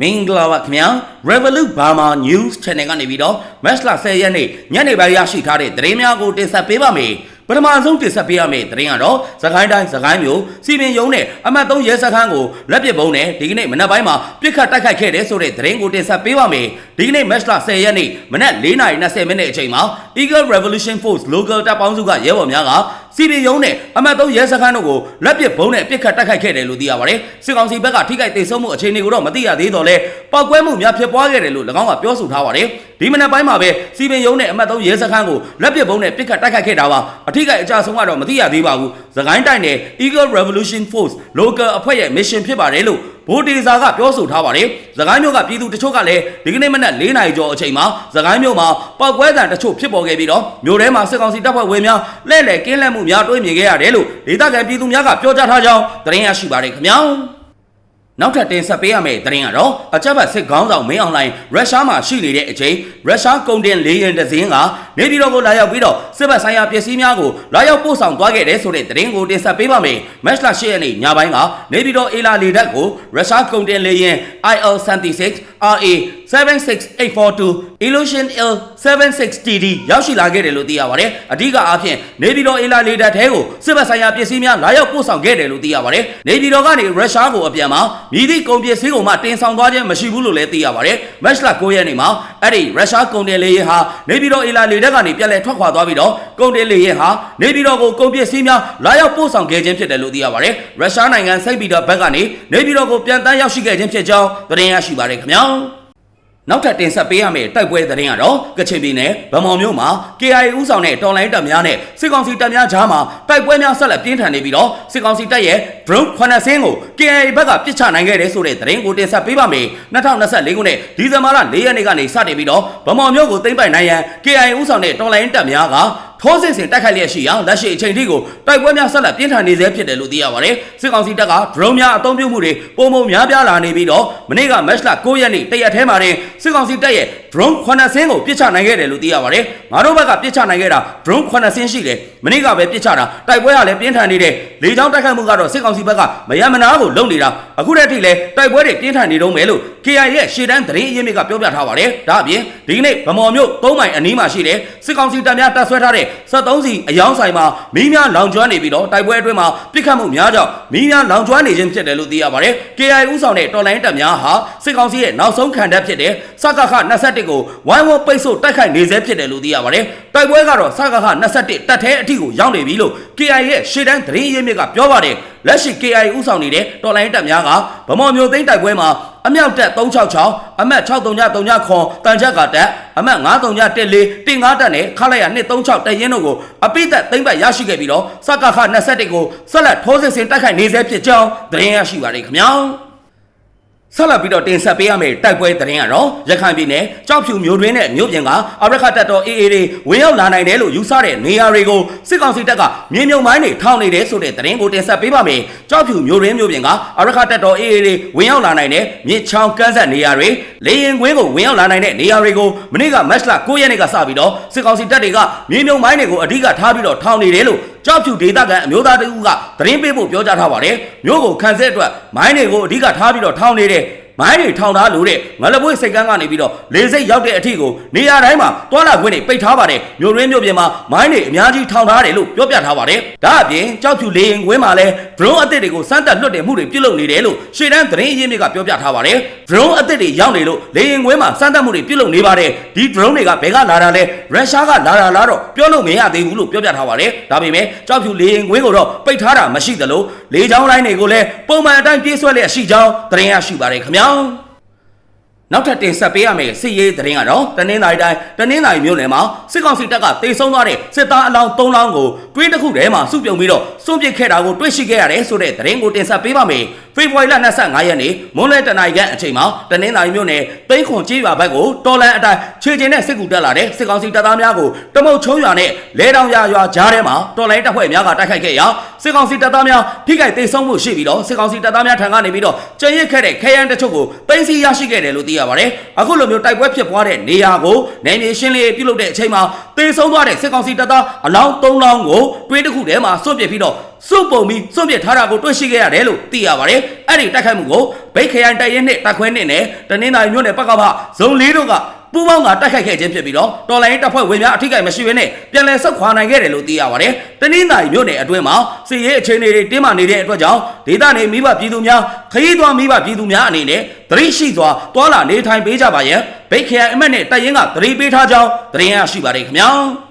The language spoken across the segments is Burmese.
မင်္ဂလာပါခင်ဗျာ Revolut Burma News Channel ကနေပြီးတော့ Match လ10ရက်နေ့ညနေပိုင်းရရှိထားတဲ့သတင်းများကိုတင်ဆက်ပေးပါမယ်ပထမဆုံးတင်ဆက်ပေးရမယ့်သတင်းကတော့သခိုင်းတိုင်းသခိုင်းမြို့စီပင်ယုံနဲ့အမှတ်3ရဲစခန်းကိုလက်ပစ်ပုံးနဲ့ဒီကနေ့မနက်ပိုင်းမှာပြစ်ခတ်တိုက်ခိုက်ခဲ့တဲ့ဆိုတဲ့သတင်းကိုတင်ဆက်ပေးပါမယ်ဒီကနေ့ Match လ10ရက်နေ့မနက်4:20မိနစ်အချိန်မှာ Eagle Revolution Force Local တပ်ပေါင်းစုကရဲဘော်များက စီပင်ယုံနဲ့အမှတ်3ရဲစခန်းတို့ကိုလက်ပစ်ပုံးနဲ့ပြစ်ခတ်တိုက်ခိုက်ခဲ့တယ်လို့သိရပါတယ်စစ်ကောင်စီဘက်ကထိခိုက်ဒေဆုံးမှုအခြေအနေကိုတော့မသိရသေးတော့လဲပောက်ကွဲမှုများဖြစ်ပွားခဲ့တယ်လို့၎င်းကပြောဆိုထားပါတယ်ဒီမနက်ပိုင်းမှာပဲစီပင်ယုံနဲ့အမှတ်3ရဲစခန်းကိုလက်ပစ်ပုံးနဲ့ပြစ်ခတ်တိုက်ခိုက်ခဲ့တာပါအထိခိုက်အကြဆုံးကတော့မသိရသေးပါဘူးသခိုင်းတိုင်းနယ် Eagle Revolution Force Local အဖွဲ့ရဲ့ mission ဖြစ်ပါတယ်လို့ ဗိုလ်တေဇာကပြောဆိုထားပါတယ်။သခိုင်းမြို့ကပြည်သူတချို့ကလည်းဒီကနေ့မနက်၄နာရီကျော်အချိန်မှာသခိုင်းမြို့မှာပောက်ကွဲတံတချို့ဖြစ်ပေါ်ခဲ့ပြီးတော့မြို့ထဲမှာစစ်ကောင်စီတပ်ဖွဲ့ဝင်များလဲ့လဲ့ကင်းလက်မှုများတွေ့မြင်ခဲ့ရတယ်လို့ဒေသခံပြည်သူများကပြောကြားထားကြောင်းသတင်းရရှိပါတယ်ခင်ဗျာ။နောက်ထပ်တင်ဆက်ပေးရမယ့်သတင်းကတော့အကြမ်းဖက်စစ်ခေါင်းဆောင်မင်းအောင်လှိုင်ရုရှားမှာရှိနေတဲ့အချိန်ရုရှားကုန်တင်လေယာဉ်တစ်စင်းက နေပြည်တော်ကိုလာရောက်ပြီးတော့စစ်ဘက်ဆိုင်ရာပစ္စည်းများကိုလာရောက်ပို့ဆောင်သွားခဲ့တဲ့ဆိုတဲ့သတင်းကိုတင်ဆက်ပေးပါမယ်။မက်လ8ရက်နေ့ညပိုင်းကနေပြည်တော်အေလာလေတပ်ကိုရုရှားကုန်တင်လေယာဉ် IL-76 RA 76842 Illusion L 76TD ရောက်ရှိလာခဲ့တယ်လို့သိရပါတယ်။အဓိကအားဖြင့်နေပြည်တော်အေလာလေတပ်ထဲကိုစစ်ဘက်ဆိုင်ရာပစ္စည်းများလာရောက်ပို့ဆောင်ခဲ့တယ်လို့သိရပါတယ်။နေပြည်တော်ကနေရုရှားကိုအပြန်မှာမြည်သည့်ကုန်ပစ္စည်းကိုမှတင်ဆောင်သွားခြင်းမရှိဘူးလို့လည်းသိရပါတယ်။မက်လ9ရက်နေ့မှာအဲ့ဒီရုရှားကုန်တင်လေယာဉ်ဟာနေပြည်တော်အေလာလေတပ်ကနေပြန်လည်ထွက်ခွာသွားပြီးတော့ကုန်တင်လေယာဉ်ဟာနေပြည်တော်ကိုကုန်ပစ္စည်းများလာရောက်ပို့ဆောင်ခဲ့ခြင်းဖြစ်တယ်လို့သိရပါတယ်။ရုရှားနိုင်ငံစိတ်ပီတာဘက်ကနေနေပြည်တော်ကိုပြန်တန်းရောက်ရှိခဲ့ခြင်းဖြစ်ကြောင်းသတင်းရရှိပါတယ်ခင်ဗျာ။ နောက်ထပ်တင်ဆက်ပေးရမယ့်တိုက်ပွဲသတင်းကတော့ကချင်ပြည်နယ်ဗမော်မြို့မှာ KIA ဦးဆောင်တဲ့တော်လိုင်းတပ်များနဲ့စစ်ကောင်စီတပ်များကြားမှာတိုက်ပွဲများဆက်လက်ပြင်းထန်နေပြီးတော့စစ်ကောင်စီတပ်ရဲ့ drone 9ဆင်းကို KIA ဘက်ကပစ်ချနိုင်ခဲ့တဲ့ဆိုတဲ့သတင်းကိုတင်ဆက်ပေးပါမယ်2024ခုနှစ်ဒီဇင်ဘာလ4ရက်နေ့ကနေစတင်ပြီးတော့ဗမော်မြို့ကိုသိမ်းပိုက်နိုင်ရန် KIA ဦးဆောင်တဲ့တော်လိုင်းတပ်များက ထိုးစစ်ဆင်တိုက်ခိုက်လျက်ရှိရာလက်ရှိအချိန်ထိကိုတိုက်ပွဲများဆက်လက်ပြင်းထန်နေဆဲဖြစ်တယ်လို့သိရပါတယ်။စစ်ကောင်စီတပ်က drone များအသုံးပြုမှုတွေပုံပုံများပြားလာနေပြီးတော့မနေ့က match လ9ရက်နေ့တရက်ထဲမှာတင်စစ်ကောင်စီတပ်ရဲ့ drone 9ဆင်းကိုပစ်ချနိုင်ခဲ့တယ်လို့သိရပါတယ်။ငါတို့ဘက်ကပစ်ချနိုင်ခဲ့တာ drone 9ဆင်းရှိတယ်။မနေ့ကပဲပစ်ချတာတိုက်ပွဲကလည်းပြင်းထန်နေတယ်။လေကြောင်းတိုက်ခိုက်မှုကတော့စစ်ကောင်စီဘက်ကမရမနာကိုလုပ်နေတာအခုတည်းထိလည်းတိုက်ပွဲတွေပြင်းထန်နေတော့မယ်လို့ KIA ရဲ့ရှေ့တန်းသတင်းအရင်းမြစ်ကပြောပြထားပါတယ်။ဒါအပြင်ဒီကနေ့ဗမော်မြို့၃မိုင်အနီးမှာရှိတဲ့စစ်ကောင်စီတပ်များတပ်ဆွဲထားတဲ့73စီအယောင်းဆိုင်မှာမီးများလောင်ကျွမ်းနေပြီးတော့တိုက်ပွဲအတွင်းမှာပြစ်ခတ်မှုများကြောင့်မီးများလောင်ကျွမ်းနေခြင်းဖြစ်တယ်လို့သိရပါတယ်။ KIA ဦးဆောင်တဲ့တော်လိုင်းတပ်များဟာစစ်ကောင်စီရဲ့နောက်ဆုံးခံတပ်ဖြစ်တဲ့စကခ21ကိုဝိုင်းဝန်းပိတ်ဆို့တိုက်ခိုက်နေဆဲဖြစ်တယ်လို့သိရပါတယ်။တိုက်ပွဲကတော့စကခ21တပ်ထဲအထိကိုရောက်နေပြီလို့ KIA ရဲ့ရှေ့တန်းသတင်းရင်းမြစ်ကပြောပါတယ်။လက်ရှိ KIA ဦးဆောင်နေတဲ့တော်လိုင်းတပ်များကဗမော်မျိုးသိန်းတိုက်ပွဲမှာအမြောက်တက်366အမတ်6339ခွန်တန်ချက်ကတက်အမတ်9314တင်5တက်နဲ့ခလိုက်ရ236တက်ရင်တို့ကိုအပိသက်သိမ့်ပတ်ရရှိခဲ့ပြီးတော့စကခ21ကိုဆက်လက်ထိုးစစ်ဆင်တိုက်ခိုက်နေဆဲဖြစ်ကြောင်းသတင်းရရှိပါတယ်ခင်ဗျာ ဆက်လက်ပြီးတော့တင်ဆက်ပေးရမယ့်တိုက်ပွဲသတင်းကတော့ရခိုင်ပြည်နယ်ကြောက်ဖြူမြို့တွင်းနဲ့မြို့ပြင်ကအရခတ်တပ်တော် AA တွေဝင်ရောက်လာနိုင်တယ်လို့ယူဆတဲ့နေရာတွေကိုစစ်ကောင်စီတပ်ကမြေမြုံမိုင်းတွေထောင်နေတယ်ဆိုတဲ့သတင်းကိုတင်ဆက်ပေးပါမယ်။ကြောက်ဖြူမြို့တွင်းမြို့ပြင်ကအရခတ်တပ်တော် AA တွေဝင်ရောက်လာနိုင်တဲ့မြစ်ချောင်းကမ်းဆက်နေရာတွေလေရင်ကွင်းကိုဝင်ရောက်လာနိုင်တဲ့နေရာတွေကိုမနေ့ကမတ်လ9ရက်နေ့ကစပြီးတော့စစ်ကောင်စီတပ်တွေကမြေမြုံမိုင်းတွေကိုအဓိကထားပြီးတော့ထောင်နေတယ်လို့ကြောက်ဖြူဒေသခံအမျိုးသားတဦးကသတင်းပေးဖို့ပြောကြားထားပါတယ်။မြို့ကိုခံစစ်အတွက်မိုင်းတွေကိုအဓိကထားပြီးတော့ထောင်နေတယ် မိုင်းတွေထောင်ထားလို့တဲ့ငလပွေးစိတ်ကန်းကနေပြီးတော့လေစိတ်ရောက်တဲ့အထိကိုနေရာတိုင်းမှာတွာလာခွင့်တွေပိတ်ထားပါတယ်မြို့ရင်းမြို့ပြင်မှာမိုင်းတွေအများကြီးထောင်ထားတယ်လို့ပြောပြထားပါတယ်ဒါအပြင်ကြောက်ဖြူလေရင်ကွင်းမှာလည်း drone အသစ်တွေကိုစမ်းသပ်လွှတ်တင်မှုတွေပြုလုပ်နေတယ်လို့ရှေ့တန်းသတင်းအရင်းမြစ်ကပြောပြထားပါတယ် drone အသစ်တွေရောက်နေလို့လေရင်ကွင်းမှာစမ်းသပ်မှုတွေပြုလုပ်နေပါတယ်ဒီ drone တွေကဘယ်ကလာတာလဲရုရှားကလာတာလားတော့ပြောလို့မရသေးဘူးလို့ပြောပြထားပါတယ်ဒါပေမဲ့ကြောက်ဖြူလေရင်ကွင်းကိုတော့ပိတ်ထားတာမရှိသလိုလေချောင်းလိုင်းတွေကိုလည်းပုံမှန်အတိုင်းပြေးဆွဲလျက်ရှိကြောင်းသတင်းရရှိပါတယ်ခင်ဗျာ Oh. နောက်ထပ်တင်ဆက်ပေးရမယ့်စစ်ရေးသတင်းကတော့တနင်္လာရီတိုင်းတနင်္လာရီမြို့နယ်မှာစစ်ကောင်စီတပ်ကတေဆုံးသွားတဲ့စစ်သားအလောင်း၃လောင်းကိုတွင်းတစ်ခုထဲမှာစုပြုံပြီးတော့စွန့်ပစ်ခဲ့တာကိုတွေ့ရှိခဲ့ရတယ်ဆိုတဲ့သတင်းကိုတင်ဆက်ပေးပါမယ်။ဖေဖော်ဝါရီလ25ရက်နေ့မွန်းလွဲတနာရီခန့်အချိန်မှာတနင်္လာရီမြို့နယ်တိန်းခွန်ကြီးရွာဘက်ကိုတော်လန်အတိုင်းခြေကျင်နဲ့စစ်ကူတက်လာတဲ့စစ်ကောင်စီတပ်သားများကိုတမုတ်ချုံရွာနဲ့လဲတောင်ရွာရွာကြားထဲမှာတော်လိုင်းတပ်ဖွဲ့များကတိုက်ခိုက်ခဲ့ရာစစ်ကောင်စီတပ်သားများထိခိုက်ဒေဆုံးမှုရှိပြီးတော့စစ်ကောင်စီတပ်သားများထံကနေပြီးတော့ကျန်ရစ်ခဲ့တဲ့ခရမ်းတချို့ကိုတင်စီရရှိခဲ့တယ်လို့သိရရပါတယ်အခုလိုမျိုးတိုက်ပွဲဖြစ်ပွားတဲ့နေရာကိုနယ်မြေရှင်းလင်းရေးပြုလုပ်တဲ့အချိန်မှာတေဆုံးသွားတဲ့စစ်ကောင်စီတပ်သားအလောင်း၃လောင်းကိုတွင်းတစ်ခုထဲမှာစွန့်ပစ်ပြီးတော့စွန့်ပုံပြီးစွန့်ပစ်ထားတာကိုတွေ့ရှိခဲ့ရတယ်လို့သိရပါတယ်အဲ့ဒီတိုက်ခိုက်မှုကိုဗိတ်ခရိုင်တိုက်ရင်နဲ့တက်ခွဲနဲ့နဲ့တနင်္သာရီမြို့နယ်ပကဖဇုံလေးတို့က ပူးပေါင်းကတိုက်ခိုက်ခဲ့ခြင်းဖြစ်ပြီးတော့တော်လိုင်းတပ်ဖွဲ့ဝင်များအထိကိမရှိဘဲနဲ့ပြန်လည်ဆုတ်ခွာနိုင်ခဲ့တယ်လို့သိရပါတယ်။တနင်္သာရီမြို့နယ်အတွင်းမှာစစ်ရေးအခြေအနေတွေတင်းမာနေတဲ့အတွက်ကြောင့်ဒေသနေမိဘပြည်သူများခရီးသွားမိဘပြည်သူများအနေနဲ့သတိရှိစွာတွာလာနေထိုင်ပေးကြပါရန်ဗိတ်ခရိုင်အမတ်နဲ့တပ်ရင်းကသတိပေးထားကြောင်းသတင်းရရှိပါတယ်ခင်ဗျာ။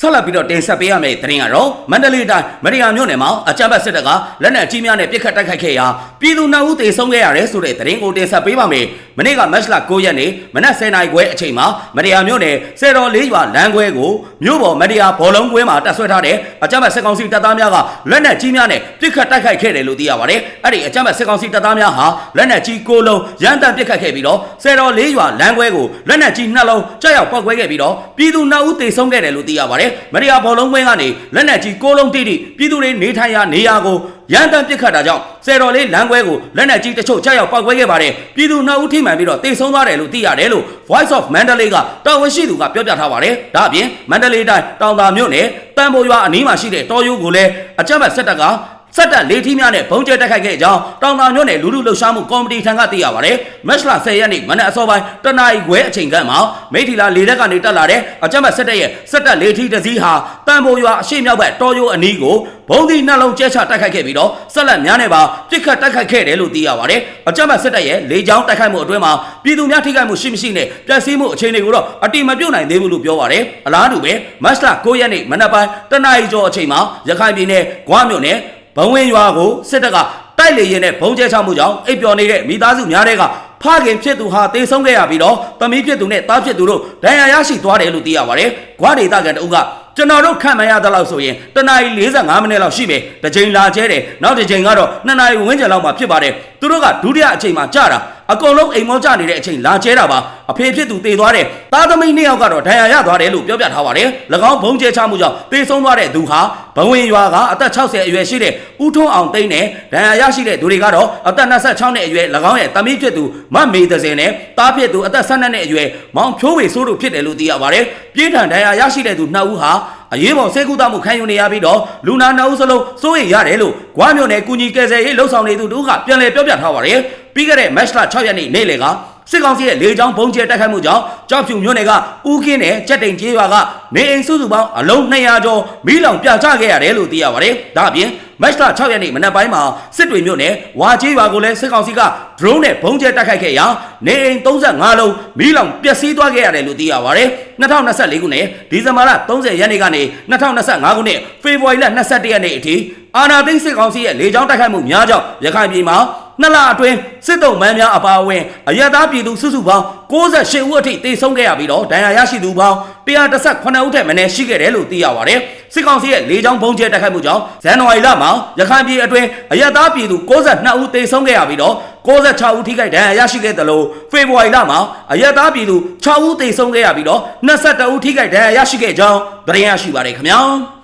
ဆက်လက်ပြီးတော့တင်ဆက်ပေးရမယ့်သတင်းကတော့မန္တလေးတိုင်းမရိယာမြို့နယ်မှာအကြမ်းဖက်စစ်တပ်ကလက်နက်ကြီးများနဲ့ပစ်ခတ်တိုက်ခိုက်ခဲ့ရာပြည်သူနှုတ်ဦးသေဆုံးခဲ့ရတယ်ဆိုတဲ့သတင်းကိုတင်ဆက်ပေးပါမယ်။ မနေ့ကမတ်လ9ရက်နေ့မနက်10:00နာရီခွဲအချိန်မှာမရိယာမြို့နယ်စေတော်လေးရွာလမ်းခွဲကိုမြို့ပေါ်မရိယာဘောလုံးကွင်းမှာတပ်ဆွဲထားတဲ့အကြမ်းဖက်စစ်ကောင်စီတပ်သားများကလက်နက်ကြီးများနဲ့ပစ်ခတ်တိုက်ခိုက်ခဲ့တယ်လို့သိရပါတယ်။အဲ့ဒီအကြမ်းဖက်စစ်ကောင်စီတပ်သားများဟာလက်နက်ကြီးကိုလုံးရန်တမ်းပစ်ခတ်ခဲ့ပြီးတော့စေတော်လေးရွာလမ်းခွဲကိုလက်နက်ကြီးနှလုံးကြောက်ရောက်ပောက်ကွဲခဲ့ပြီးတော့ပြည်သူနှုတ်ဦးသေဆုံးခဲ့တယ်လို့သိရပါတယ်။မရိယာဘောလုံးကွင်းကနေလက်နက်ကြီးကိုလုံးတိတိပြည်သူတွေနေထိုင်ရာနေရာကို ရန်တမ်းပစ်ခတ်တာကြောင့်စေတော်လေးလမ်းခွဲကိုလက်နက်ကြီးတချို့ကြောက်ရောက်ပောက်ကွဲခဲ့ပါတယ်။ပြည်သူနှုတ်ဦးထိမှန်ပြီးတော့သေဆုံးသွားတယ်လို့သိရတယ်လို့ Voice of Mandalay ကတာဝန်ရှိသူကပြောပြထားပါတယ်။ဒါအပြင်မန္တလေးတိုင်းတောင်သာမြို့နယ်တန်ဖိုရွာအနီးမှာရှိတဲ့တော်ရိုးကိုလည်းအကြမ်းဖက်စစ်တပ်က စက်တက်လေးထီးများနဲ့ဘုံကျဲတက်ခိုက်ခဲ့ကြောင်းတောင်တာမြို့နယ်လူလူလှုပ်ရှားမှုကော်မတီထံကသိရပါတယ်။မက်လ10ရက်နေ့မနက်အစောပိုင်းတနာရီခွဲအချိန်ကမှမိထီလာလေတက်ကနေတက်လာတဲ့အကြမ်းဖက်စစ်တပ်ရဲ့စက်တက်လေးထီးတစ်စီးဟာတန်ဖိုရွာအရှိမြောက်ဘက်တော်ရိုးအနီးကိုဘုံဒီနှလုံးကျဲချတိုက်ခိုက်ခဲ့ပြီးတော့ဆက်လက်များနဲ့ပါပြစ်ခတ်တိုက်ခိုက်ခဲ့တယ်လို့သိရပါတယ်။အကြမ်းဖက်စစ်တပ်ရဲ့လေကြောင်းတိုက်ခိုက်မှုအတွင်းမှာပြည်သူများထိခိုက်မှုရှိမရှိနဲ့ပျက်စီးမှုအခြေအနေကိုတော့အတိမပြုတ်နိုင်သေးဘူးလို့ပြောပါတယ်။အလားတူပဲမတ်လ9ရက်နေ့မနက်ပိုင်းတနာရီကျော်အချိန်မှာရခိုင်ပြည်နယ်ဂွားမြို့နယ် ဘဝင်းရွာကိုစစ်တပ်ကတိုက်လေရင်နဲ့ဘုံကျဲချမှုကြောင့်အိပ်ပျော်နေတဲ့မိသားစုများတဲ့ကဖခင်ဖြစ်သူဟာတေဆုံးခဲ့ရပြီးတော့သမီးဖြစ်သူနဲ့သားဖြစ်သူတို့ဒဏ်ရာရရှိသွားတယ်လို့သိရပါတယ်။ဂွားဒေသခံတအုပ်ကကျွန်တော်တို့ခံမှန်ရသလောက်ဆိုရင်တနာရီ45မိနစ်လောက်ရှိမယ်။တစ်ချိန်လာကျဲတယ်။နောက်တစ်ချိန်ကတော့2နာရီဝန်းကျင်လောက်မှဖြစ်ပါတယ်။သူတို့ကဒုတိယအချိန်မှာကြာတာ အကုန်လုံးအိမ်မောကျနေတဲ့အချိန်လာကျဲတာပါ။အဖေဖြစ်သူတေသွားတယ်။သားသမီးနှစ်ယောက်ကတော့ဒဏ်ရာရသွားတယ်လို့ပြောပြထားပါတယ်။၎င်းဘုံကျဲချမှုကြောင့်တေဆုံးသွားတဲ့သူဟာဘဝင်ရွာကအသက်60အရွယ်ရှိတဲ့ဦးထွန်းအောင်သိန်းနဲ့ဒဏ်ရာရရှိတဲ့သူတွေကတော့အသက်26နှစ်အရွယ်၎င်းရဲ့သမီးဖြစ်သူမမေသစင်နဲ့သားဖြစ်သူအသက်12နှစ်အရွယ်မောင်ဖြိုးဝေစိုးတို့ဖြစ်တယ်လို့သိရပါတယ်။ပြည်ထန်ဒဏ်ရာရရှိတဲ့သူနှစ်ဦးဟာအရေးပေါ်ဆေးကုသမှုခံယူနေရပြီးတော့လူနာနှစ်ဦးစလုံးစိုးရိမ်ရတယ်လို့ဂွားမြို့နယ်ကုညီကယ်ဆယ်ရေးလှုပ်ဆောင်နေသူတို့ကပြန်လည်ပြောပြထားပါတယ်။ ပြီးခဲ့တဲ့မတ်လ6ရက်နေ့နေ့လယ်ကစစ်ကောင်စီရဲ့လေကြောင်းဘုံကျဲတိုက်ခိုက်မှုကြောင့်ကြောက်ဖြူမြို့နယ်ကဦးကင်းနဲ့ကြက်တိန်ကျေးရွာကနေအိမ်စုစုပေါင်းအလုံး200ကျော်မီးလောင်ပြချခဲ့ရတယ်လို့သိရပါတယ်။ဒါအပြင်မတ်လ6ရက်နေ့မနက်ပိုင်းမှာစစ်တွေမြို့နယ်ဝါကျေးရွာကိုလည်းစစ်ကောင်စီက drone နဲ့ဘုံကျဲတိုက်ခိုက်ခဲ့ရာနေအိမ်35လုံးမီးလောင်ပျက်စီးသွားခဲ့ရတယ်လို့သိရပါတယ်။2024ခုနှစ်ဒီဇင်ဘာလ30ရက်နေ့ကနေ2025ခုနှစ်ဖေဖော်ဝါရီလ21ရက်နေ့အထိအာနာသိန်းစစ်ကောင်စီရဲ့လေကြောင်းတိုက်ခိုက်မှုများကြောင့်ရခိုင်ပြည်မှာ နှစ်လအတွင်းစစ်တုံးမန်းများအပါအဝင်အရသာပြည်သူစုစုပေါင်း68ဦးအထိတေဆုံးခဲ့ရပြီးတော့ဒဏ်ရာရရှိသူပေါင်း118ဦးထက်မနည်းရှိခဲ့တယ်လို့သိရပါတယ်။စစ်ကောင်စီရဲ့လေကြောင်းဘုံကျဲတိုက်ခိုက်မှုကြောင့်ဇန်နဝါရီလမှာရခိုင်ပြည်အတွင်းအရသာပြည်သူ62ဦးတေဆုံးခဲ့ရပြီးတော့66ဦးထိခိုက်ဒဏ်ရာရရှိခဲ့တယ်လို့ဖေဖော်ဝါရီလမှာအရသာပြည်သူ6ဦးတေဆုံးခဲ့ရပြီးတော့22ဦးထိခိုက်ဒဏ်ရာရရှိခဲ့ကြောင်းသတင်းရရှိပါတယ်ခင်ဗျာ။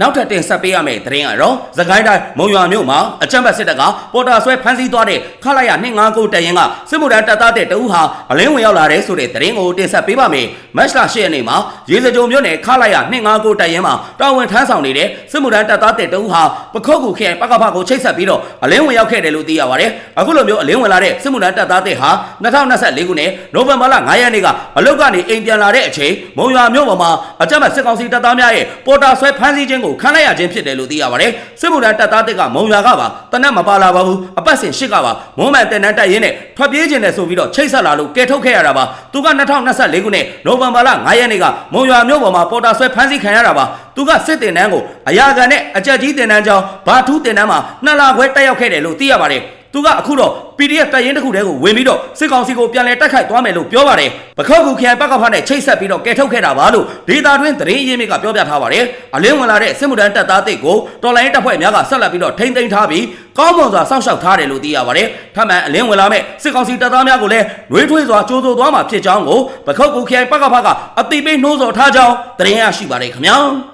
နောက်ထပ်တင်ဆက်ပေးရမယ့်သတင်းကတော့သခိုင်းတိုင်းမုံရွာမြို့မှာအကြမ်းဖက်စစ်တပ်ကပေါ်တာဆွဲဖမ်းဆီးသွားတဲ့ခလာရ259တရင်ကစစ်မှုထမ်းတပ်သားတဲ့တဦးဟာအလင်းဝင်ရောက်လာတဲ့ဆိုတဲ့သတင်းကိုတင်ဆက်ပေးပါမယ်။မတ်လ10ရက်နေ့မှာရေစကြုံမြို့နယ်ခလာရ259တရင်မှာတာဝန်ထမ်းဆောင်နေတဲ့စစ်မှုထမ်းတပ်သားတဲ့တဦးဟာပခုတ်ကူခရိုင်ပကဖကိုချိတ်ဆက်ပြီးတော့အလင်းဝင်ရောက်ခဲ့တယ်လို့သိရပါတယ်။အခုလိုမျိုးအလင်းဝင်လာတဲ့စစ်မှုထမ်းတပ်သားတဲ့ဟာ2024ခုနှစ်နိုဝင်ဘာလ9ရက်နေ့ကအလုတ်ကနေအိမ်ပြန်လာတဲ့အချိန်မုံရွာမြို့ပေါ်မှာအကြမ်းဖက်စစ်ကောင်စီတပ်သားများရဲ့ပေါ်တာဆွဲဖမ်းဆီးခြင်းကိုခံလိုက်ရခြင်းဖြစ်တယ်လို့သိရပါတယ်စစ်မှုထမ်းတပ်သားတစ်ကမုံရွာကပါတနက်မပါလာပါဘူးအပတ်စဉ်ရှစ်ကပါမုံမှန်တန်တန်းတက်ရင်းနဲ့ထွက်ပြေးခြင်းနဲ့ဆိုပြီးတော့ချိတ်ဆက်လာလို့ကဲထုတ်ခဲ့ရတာပါသူက2024ခုနှစ်နိုဝင်ဘာလ9ရက်နေ့ကမုံရွာမြို့ပေါ်မှာပေါ်တာဆွဲဖမ်းဆီးခံရတာပါသူကစစ်တင်တန်းကိုအရာခံနဲ့အကြက်ကြီးတင်တန်းကြောင်းဘာထူးတင်တန်းမှာနှစ်လခွဲတက်ရောက်ခဲ့တယ်လို့သိရပါတယ် သူကအခုတော့ PDF တပ်ရင်းတစ်ခုတည်းကိုဝင်ပြီးတော့စစ်ကောင်စီကိုပြန်လည်တိုက်ခိုက်သွားမယ်လို့ပြောပါတယ်။ပခောက်ကူခရိုင်ပကဖနဲ့ချိတ်ဆက်ပြီးတော့ကဲထုတ်ခဲ့တာပါလို့ဒေတာတွင်းသတင်းရင်းမြစ်ကပြောပြထားပါတယ်။အလင်းဝင်လာတဲ့စစ်မှုထမ်းတပ်သားတစ်ကိုတော်လိုင်းတပ်ဖွဲ့များကဆက်လက်ပြီးတော့ထိမ့်သိမ်းထားပြီးကောင်းမွန်စွာစောင့်ရှောက်ထားတယ်လို့သိရပါတယ်။ထပ်မံအလင်းဝင်လာမဲ့စစ်ကောင်စီတပ်သားများကိုလည်းနှွေးထွေးစွာကြိုးစိုးသွားမှာဖြစ်ကြောင်းကိုပခောက်ကူခရိုင်ပကဖကအတိပေးနှိုးဆော်ထားကြောင်းသတင်းရရှိပါတယ်ခင်ဗျာ။